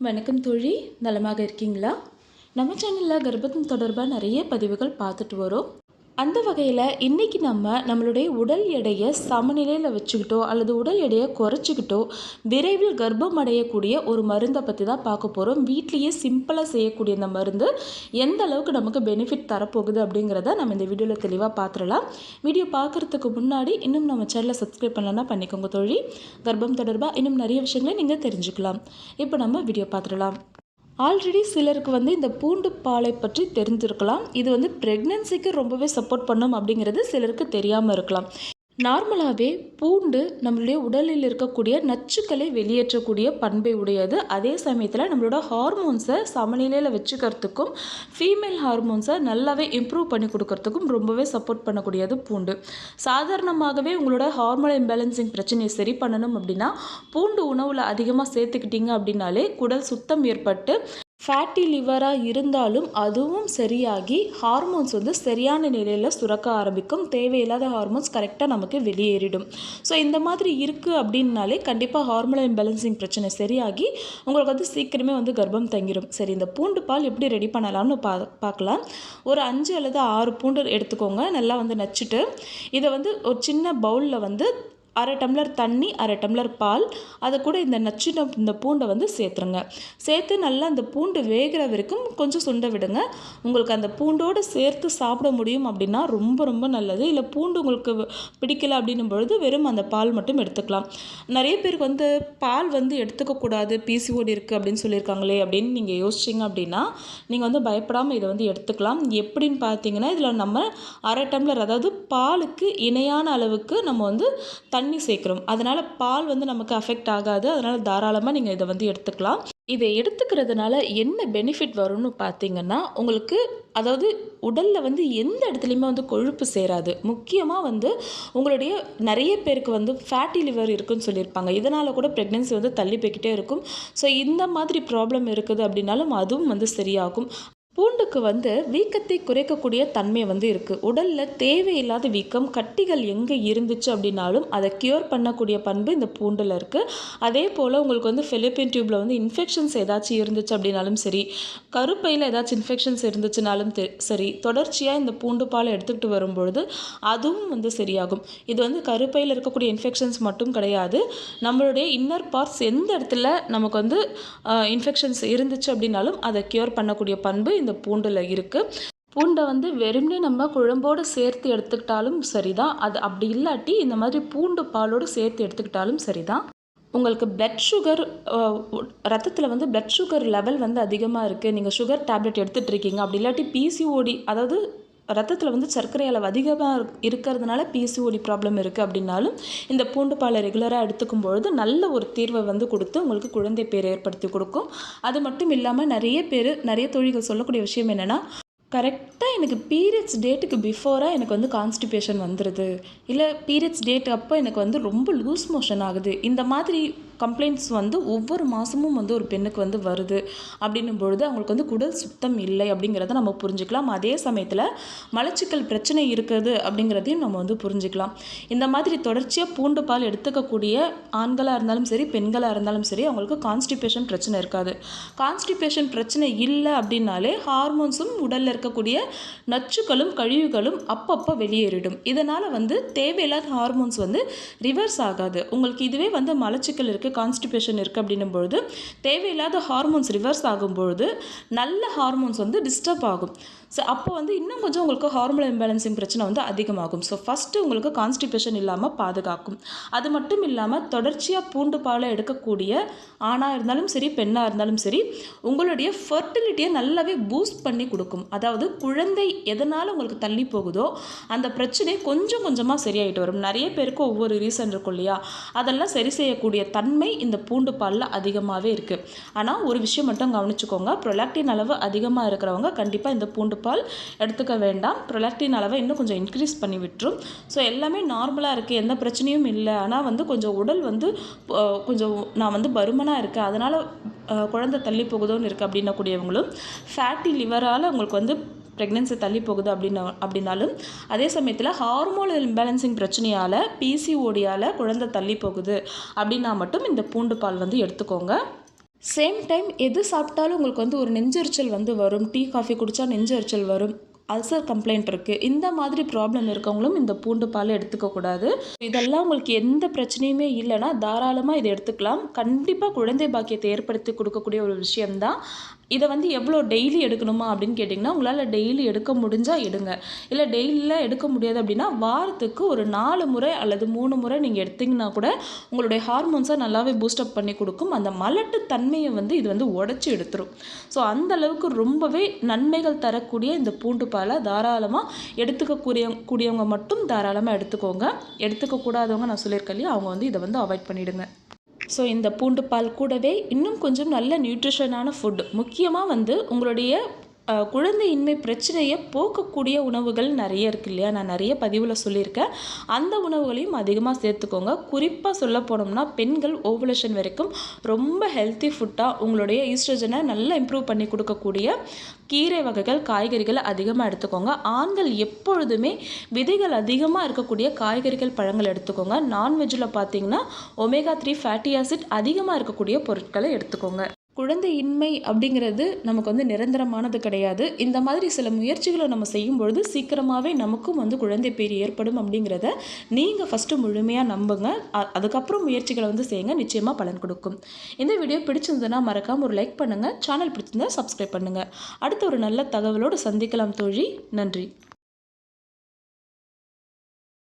வணக்கம் தோழி. நலமாக இருக்கீங்களா? நம்ம சேனலில் கர்ப்பத்தின் தொடர்பாக நிறைய பதிவுகள் பார்த்துட்டு வரோம். அந்த வகையில் இன்றைக்கி நம்ம நம்மளுடைய உடல் எடையை சமநிலையில் வச்சுக்கிட்டோ அல்லது உடல் எடையை குறைச்சிக்கிட்டோ விரைவில் கர்ப்பம் அடையக்கூடிய ஒரு மருந்தை பற்றி தான் பார்க்க போகிறோம் வீட்லேயே சிம்பிளாக செய்யக்கூடிய இந்த மருந்து எந்த அளவுக்கு நமக்கு பெனிஃபிட் தரப்போகுது அப்படிங்கிறத நம்ம இந்த வீடியோவில் தெளிவாக பார்த்துடலாம் வீடியோ பார்க்குறதுக்கு முன்னாடி இன்னும் நம்ம சேனலை சப்ஸ்கிரைப் பண்ணலன்னா பண்ணிக்கோங்க தோழி. கர்ப்பம் தொடர்பாக இன்னும் நிறைய விஷயங்களை நீங்கள் தெரிஞ்சுக்கலாம். இப்போ நம்ம வீடியோ பார்த்துடலாம் ஆல்ரெடி சிலருக்கு வந்து இந்த பூண்டு பாலை பற்றி தெரிஞ்சிருக்கலாம். இது வந்து ப்ரெக்னென்சிக்கு ரொம்பவே சப்போர்ட் பண்ணும் அப்படிங்கிறது சிலருக்கு தெரியாமல் இருக்கலாம். நார்மலாகவே பூண்டு நம்மளுடைய உடலில் இருக்கக்கூடிய நச்சுக்களை வெளியேற்றக்கூடிய பண்பை உடையது. அதே சமயத்தில் நம்மளோட ஹார்மோன்ஸை சமநிலையில் வச்சுக்கிறதுக்கும் ஃபீமேல் ஹார்மோன்ஸை நல்லாவே இம்ப்ரூவ் பண்ணி கொடுக்கறதுக்கும் ரொம்பவே சப்போர்ட் பண்ணக்கூடியது பூண்டு. சாதாரணமாகவே உங்களோட ஹார்மோன் இம்பேலன்சிங் பிரச்சனையை சரி பண்ணணும் அப்படின்னா பூண்டு உணவில் அதிகமாக சேர்த்துக்கிட்டீங்க அப்படின்னாலே குடல் சுத்தம் ஏற்பட்டு ஃபேட்டி லிவராக இருந்தாலும் அதுவும் சரியாகி ஹார்மோன்ஸ் வந்து சரியான நிலையில் சுரக்க ஆரம்பிக்கும். தேவையில்லாத ஹார்மோன்ஸ் கரெக்டாக நமக்கு வெளியேறிடும். ஸோ இந்த மாதிரி இருக்குது அப்படின்னாலே கண்டிப்பாக ஹார்மோனல் இம்பேலன்சிங் பிரச்சனை சரியாகி உங்களுக்கு வந்து சீக்கிரமே வந்து கர்ப்பம் தங்கிடும் சரி இந்த பூண்டு பால் எப்படி ரெடி பண்ணலாம்னு பா பார்க்கலாம். ஒரு அஞ்சு அல்லது ஆறு பூண்டு எடுத்துக்கோங்க. நல்லா வந்து நச்சுட்டு இதை வந்து ஒரு சின்ன பவுலில் வந்து அரை டம்ளர் தண்ணி அரை டம்ளர் பால் அதை கூட இந்த நச்சுன இந்த பூண்டை வந்து சேர்த்துருங்க. சேர்த்து நல்லா அந்த பூண்டு வேகிற வரைக்கும் கொஞ்சம் சுண்ட விடுங்க. உங்களுக்கு அந்த பூண்டோடு சேர்த்து சாப்பிட முடியும் அப்படின்னா ரொம்ப ரொம்ப நல்லது. இல்லை பூண்டு உங்களுக்கு பிடிக்கல அப்படின்னும் பொழுது வெறும் அந்த பால் மட்டும் எடுத்துக்கலாம். நிறைய பேருக்கு வந்து பால் வந்து எடுத்துக்கக்கூடாது பிசிஓடி இருக்குது அப்படின்னு சொல்லியிருக்காங்களே அப்படின்னு நீங்கள் யோசிச்சிங்க அப்படின்னா நீங்கள் வந்து பயப்படாமல் இதை வந்து எடுத்துக்கலாம். எப்படின்னு பார்த்தீங்கன்னா இதில் நம்ம அரை டம்ளர் அதாவது பாலுக்கு இணையான அளவுக்கு நம்ம வந்து தண்ணி தண்ணி சேர்க்குறோம். அதனால் பால் வந்து நமக்கு அஃபெக்ட் ஆகாது. அதனால் தாராளமாக நீங்கள் இதை வந்து எடுத்துக்கலாம். இதை எடுத்துக்கிறதுனால என்ன பெனிஃபிட் வரும்னு பார்த்தீங்கன்னா உங்களுக்கு அதாவது உடலில் வந்து எந்த இடத்துலையுமே வந்து கொழுப்பு சேராது. முக்கியமாக வந்து உங்களுடைய நிறைய பேருக்கு வந்து ஃபேட்டி லிவர் இருக்குன்னு சொல்லியிருப்பாங்க. இதனால் கூட ப்ரெக்னென்சி வந்து தள்ளி போய்கிட்டே இருக்கும். ஸோ இந்த மாதிரி ப்ராப்ளம் இருக்குது அப்படின்னாலும் அதுவும் வந்து சரியாகும். பூண்டுக்கு வந்து வீக்கத்தை குறைக்கக்கூடிய தன்மை வந்து இருக்குது உடலில் தேவையில்லாத வீக்கம் கட்டிகள் எங்கே இருந்துச்சு அப்படின்னாலும் அதை க்யூர் பண்ணக்கூடிய பண்பு இந்த பூண்டில் இருக்குது அதே போல் உங்களுக்கு வந்து ஃபிலிப்பின் டியூப்பில் வந்து இன்ஃபெக்ஷன்ஸ் ஏதாச்சும் இருந்துச்சு அப்படின்னாலும் சரி கருப்பையில் ஏதாச்சும் இன்ஃபெக்ஷன்ஸ் இருந்துச்சுனாலும் சரி தொடர்ச்சியாக இந்த பூண்டு பாலை எடுத்துக்கிட்டு வரும்பொழுது அதுவும் வந்து சரியாகும். இது வந்து கருப்பையில் இருக்கக்கூடிய இன்ஃபெக்ஷன்ஸ் மட்டும் கிடையாது. நம்மளுடைய இன்னர் பார்ட்ஸ் எந்த இடத்துல நமக்கு வந்து இன்ஃபெக்ஷன்ஸ் இருந்துச்சு அப்படின்னாலும் அதை க்யூர் பண்ணக்கூடிய பண்பு இந்த பூண்டில் இருக்குது பூண்டை வந்து வெறுமனே நம்ம குழம்போடு சேர்த்து எடுத்துக்கிட்டாலும் சரிதான். அது அப்படி இல்லாட்டி இந்த மாதிரி பூண்டு பாலோடு சேர்த்து எடுத்துக்கிட்டாலும் சரிதான். உங்களுக்கு பிளட் சுகர் ரத்தத்தில் வந்து பிளட் சுகர் லெவல் வந்து அதிகமாக இருக்குது நீங்கள் சுகர் டேப்லெட் எடுத்துகிட்டு இருக்கீங்க. அப்படி இல்லாட்டி பிசிஓடி அதாவது ரத்தத்தில் வந்து சர்க்கரை அளவு அதிகமாக இருக்கிறதுனால பிசிஓடி ப்ராப்ளம் இருக்குது அப்படின்னாலும் இந்த பூண்டு பாலை ரெகுலராக எடுத்துக்கும் பொழுது நல்ல ஒரு தீர்வை வந்து கொடுத்து உங்களுக்கு குழந்தை பேர் ஏற்படுத்தி கொடுக்கும். அது மட்டும் இல்லாமல் நிறைய பேர் நிறைய தொழில்கள் சொல்லக்கூடிய விஷயம் என்னென்னா கரெக்டாக எனக்கு பீரியட்ஸ் டேட்டுக்கு பிஃபோராக எனக்கு வந்து கான்ஸ்டிபேஷன் வந்துடுது இல்லை பீரியட்ஸ் டேட் அப்போ எனக்கு வந்து ரொம்ப லூஸ் மோஷன் ஆகுது. இந்த மாதிரி கம்ப்ளைண்ட்ஸ் வந்து ஒவ்வொரு மாதமும் வந்து ஒரு பெண்ணுக்கு வந்து வருது. அப்படின்னும் பொழுது அவங்களுக்கு வந்து குடல் சுத்தம் இல்லை அப்படிங்கிறத நம்ம புரிஞ்சுக்கலாம். அதே சமயத்தில் மலச்சிக்கல் பிரச்சனை இருக்குது அப்படிங்கிறதையும் நம்ம வந்து புரிஞ்சுக்கலாம். இந்த மாதிரி தொடர்ச்சியாக பூண்டு பால் எடுத்துக்கக்கூடிய ஆண்களாக இருந்தாலும் சரி பெண்களாக இருந்தாலும் சரி அவங்களுக்கு கான்ஸ்டிபேஷன் பிரச்சனை இருக்காது. கான்ஸ்டிபேஷன் பிரச்சனை இல்லை அப்படின்னாலே ஹார்மோன்ஸும் உடலில் இருக்கக்கூடிய நச்சுக்களும் கழிவுகளும் அப்பப்போ வெளியேறிடும். இதனால் வந்து தேவையில்லாத ஹார்மோன்ஸ் வந்து ரிவர்ஸ் ஆகாது. உங்களுக்கு இதுவே வந்து மலச்சிக்கல் இருக்குது கான்ஸ்டிபேஷன் இருக்குது அப்படின்னும் பொழுது தேவையில்லாத ஹார்மோன்ஸ் ரிவர்ஸ் ஆகும்பொழுது நல்ல ஹார்மோன்ஸ் வந்து டிஸ்டர்ப் ஆகும். ஸோ அப்போ வந்து இன்னும் கொஞ்சம் உங்களுக்கு ஹார்மோன் இம்பேலன்சிங் பிரச்சனை வந்து அதிகமாகும். ஸோ ஃபஸ்ட்டு உங்களுக்கு கான்ஸ்டிபேஷன் இல்லாமல் பாதுகாக்கும். அது மட்டும் இல்லாமல் தொடர்ச்சியாக பூண்டு பாலை எடுக்கக்கூடிய ஆணாக இருந்தாலும் சரி பெண்ணாக இருந்தாலும் சரி உங்களுடைய ஃபர்டிலிட்டியை நல்லாவே பூஸ்ட் பண்ணி கொடுக்கும். அதாவது குழந்தை எதனால் உங்களுக்கு தள்ளி போகுதோ அந்த பிரச்சனை கொஞ்சம் கொஞ்சமாக சரியாயிட்டு வரும். நிறைய பேருக்கு ஒவ்வொரு ரீசன் இருக்கும் இல்லையா? அதெல்லாம் சரி செய்யக்கூடிய தன்மை இந்த பூண்டு பாலில் அதிகமாகவே இருக்குது ஆனால் ஒரு விஷயம் மட்டும் கவனிச்சுக்கோங்க. ப்ரொலாக்டின் அளவு அதிகமாக இருக்கிறவங்க கண்டிப்பாக இந்த பூண்டு பால் எடுத்துக்க வேண்டாம். ப்ரொலாக்டின் அளவை இன்னும் கொஞ்சம் இன்க்ரீஸ் பண்ணி விட்டுரும். ஸோ எல்லாமே நார்மலாக இருக்குது எந்த பிரச்சனையும் இல்லை. ஆனால் வந்து கொஞ்சம் உடல் வந்து கொஞ்சம் நான் வந்து பருமனாக இருக்கேன். அதனால் குழந்தை தள்ளி போகுதோன்னு இருக்குது அப்படின்னக்கூடியவங்களும் ஃபேட்டி லிவரால் உங்களுக்கு வந்து ப்ரெக்னென்சி தள்ளி போகுது அப்படின்னா அப்படின்னாலும் அதே சமயத்தில் ஹார்மோனல் இம்பேலன்சிங் பிரச்சனையால் பிசிஓடியால் குழந்தை தள்ளி போகுது அப்படின்னா மட்டும் இந்த பூண்டு பால் வந்து எடுத்துக்கோங்க. சேம் டைம் எது சாப்பிட்டாலும் உங்களுக்கு வந்து ஒரு நெஞ்சரிச்சல் வந்து வரும். டீ காஃபி குடித்தா நெஞ்சரிச்சல் வரும். அல்சர் கம்ப்ளைண்ட் இருக்குது இந்த மாதிரி ப்ராப்ளம் இருக்கவங்களும் இந்த பூண்டு பால் எடுத்துக்கக்கூடாது இதெல்லாம் உங்களுக்கு எந்த பிரச்சனையுமே இல்லைன்னா தாராளமாக இதை எடுத்துக்கலாம். கண்டிப்பாக குழந்தை பாக்கியத்தை ஏற்படுத்தி கொடுக்கக்கூடிய ஒரு விஷயம்தான். இதை வந்து எவ்வளோ டெய்லி எடுக்கணுமா அப்படின்னு கேட்டிங்கன்னா உங்களால் டெய்லி எடுக்க முடிஞ்சால் எடுங்க. இல்லை டெய்லியில் எடுக்க முடியாது அப்படின்னா வாரத்துக்கு ஒரு நாலு முறை அல்லது மூணு முறை நீங்கள் எடுத்திங்கன்னா கூட உங்களுடைய ஹார்மோன்ஸை நல்லாவே பூஸ்டப் பண்ணி கொடுக்கும். அந்த மலட்டு தன்மையை வந்து இது வந்து உடச்சி எடுத்துரும். ஸோ அந்த அளவுக்கு ரொம்பவே நன்மைகள் தரக்கூடிய இந்த பூண்டு பாலை தாராளமாக எடுத்துக்கக்கூடிய கூடியவங்க மட்டும் தாராளமாக எடுத்துக்கோங்க. எடுத்துக்கக்கூடாதவங்க நான் சொல்லியிருக்கேன் இல்லையா? அவங்க வந்து இதை வந்து அவாய்ட் பண்ணிவிடுங்க ஸோ இந்த பூண்டு பால் கூடவே இன்னும் கொஞ்சம் நல்ல நியூட்ரிஷனான ஃபுட் முக்கியமாக வந்து உங்களுடைய குழந்தையின்மை பிரச்சனையை போக்கக்கூடிய உணவுகள் நிறைய இருக்கு இல்லையா? நான் நிறைய பதிவில் சொல்லியிருக்கேன். அந்த உணவுகளையும் அதிகமாக சேர்த்துக்கோங்க. குறிப்பாக சொல்ல போனோம்னா பெண்கள் ஓவலேஷன் வரைக்கும் ரொம்ப ஹெல்த்தி ஃபுட்டாக உங்களுடைய ஈஸ்ட்ரஜனை நல்லா இம்ப்ரூவ் பண்ணி கொடுக்கக்கூடிய கீரை வகைகள் காய்கறிகள் அதிகமாக எடுத்துக்கோங்க. ஆண்கள் எப்பொழுதுமே விதைகள் அதிகமாக இருக்கக்கூடிய காய்கறிகள் பழங்கள் எடுத்துக்கோங்க. நான்வெஜ்ஜில் பார்த்தீங்கன்னா ஒமேகா த்ரீ ஃபேட்டி ஆசிட் அதிகமாக இருக்கக்கூடிய பொருட்களை எடுத்துக்கோங்க. குழந்தையின்மை அப்படிங்கிறது நமக்கு வந்து நிரந்தரமானது கிடையாது. இந்த மாதிரி சில முயற்சிகளை நம்ம செய்யும் பொழுது சீக்கிரமாகவே நமக்கும் வந்து குழந்தை பேர் ஏற்படும் அப்படிங்கிறத நீங்கள் ஃபஸ்ட்டு முழுமையாக நம்புங்க. அதுக்கப்புறம் முயற்சிகளை வந்து செய்யுங்க. நிச்சயமாக பலன் கொடுக்கும். இந்த வீடியோ பிடிச்சிருந்ததுன்னா மறக்காமல் ஒரு லைக் பண்ணுங்கள் சேனல் பிடிச்சிருந்தா சப்ஸ்கிரைப் பண்ணுங்கள் அடுத்த ஒரு நல்ல தகவலோடு சந்திக்கலாம் தோழி. நன்றி.